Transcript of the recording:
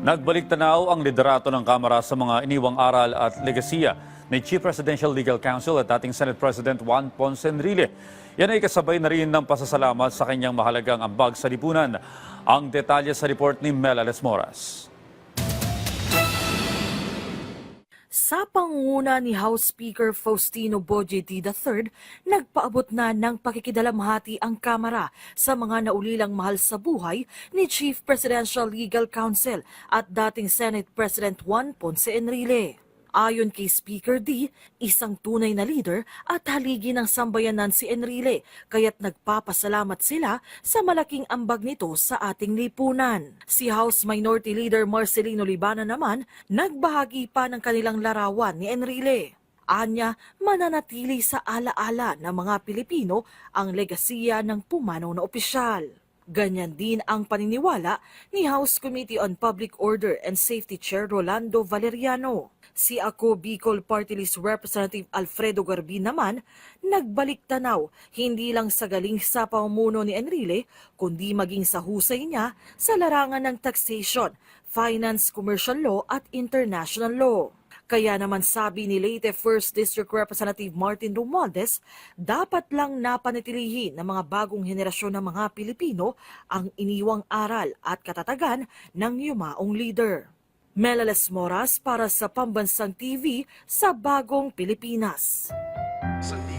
Nagbalik tanaw ang liderato ng Kamara sa mga iniwang aral at legasiya ni Chief Presidential Legal Counsel at dating Senate President Juan Ponce Enrile. Yan ay kasabay na rin ng pasasalamat sa kanyang mahalagang ambag sa lipunan. Ang detalye sa report ni Mel Ales Moras. Sa pangunguna ni House Speaker Faustino Bojetti III, nagpaabot na ng pakikidalamhati ang Kamara sa mga naulilang mahal sa buhay ni Chief Presidential Legal Counsel at dating Senate President Juan Ponce Enrile. Ayon kay Speaker D, isang tunay na leader at haligi ng sambayanan si Enrile, kaya't nagpapasalamat sila sa malaking ambag nito sa ating lipunan. Si House Minority Leader Marcelino Libana naman, nagbahagi pa ng kanilang larawan ni Enrile. Anya, mananatili sa alaala ng mga Pilipino ang legasiya ng pumanaw na opisyal. Ganyan din ang paniniwala ni House Committee on Public Order and Safety Chair Rolando Valeriano. Si Ako Bicol Party List Representative Alfredo Garbin naman nagbalik tanaw hindi lang sa galing sa pamumuno ni Enrile kundi maging sa husay niya sa larangan ng taxation, finance, commercial law at international law. Kaya naman sabi ni Leyte 1st District Representative Martin Romualdez, dapat lang napanatilihin ng mga bagong henerasyon ng mga Pilipino ang iniwang aral at katatagan ng yumaong leader. Melales Moras para sa Pambansang TV sa Bagong Pilipinas.